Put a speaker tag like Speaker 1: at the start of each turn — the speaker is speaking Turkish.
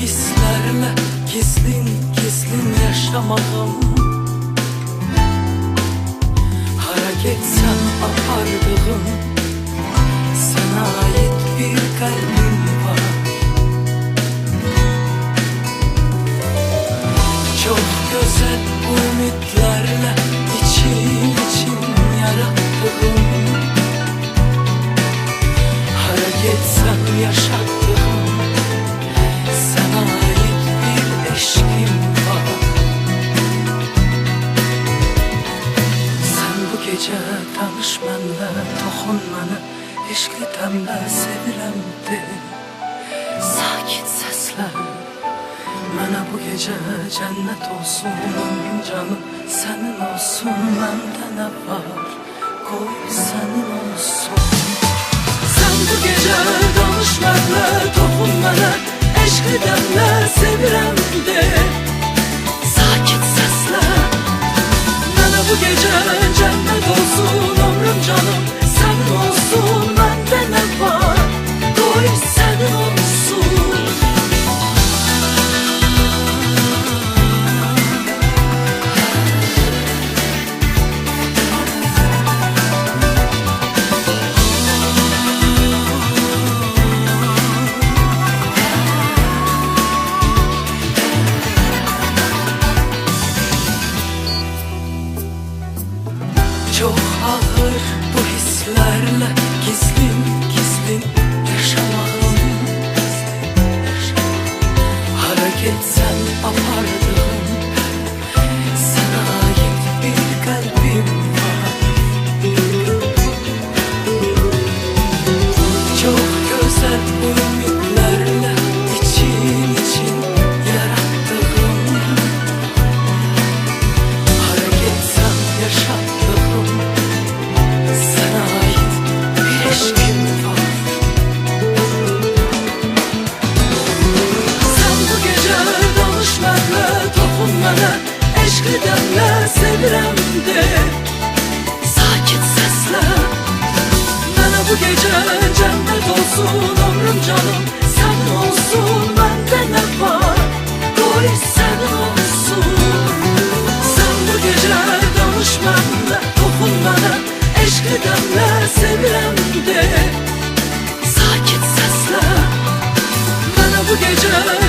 Speaker 1: Hislerle gizlin gizlin yaşamağım Hara getsem apardığım Çok güzel ümitlerle için için yarattığım Hara getsem yaşattığım Sana ait bir eşkim var. Sen bu gece tanış mənlə Təmlə sevirəm de. Sakit səslə Mənə bu gece cennet olsun canım Senin olsun. Məndə nə var? Qoy sənin olsun. Sen bu gece danış mənlə, toxun mənə dəmlə, sevirəm de ağır bu hislerle dəmlə sevirəm de Sakit səslə Mənə bu gece cennet olsun ömrüm canım. Sənin olsun məndə nə var? Qoy sənin olsun. Sen bu gece danış mənlə, toxun mənə Eşqli dəmlə sevirəm de. Sakit səslə Mənə bu gece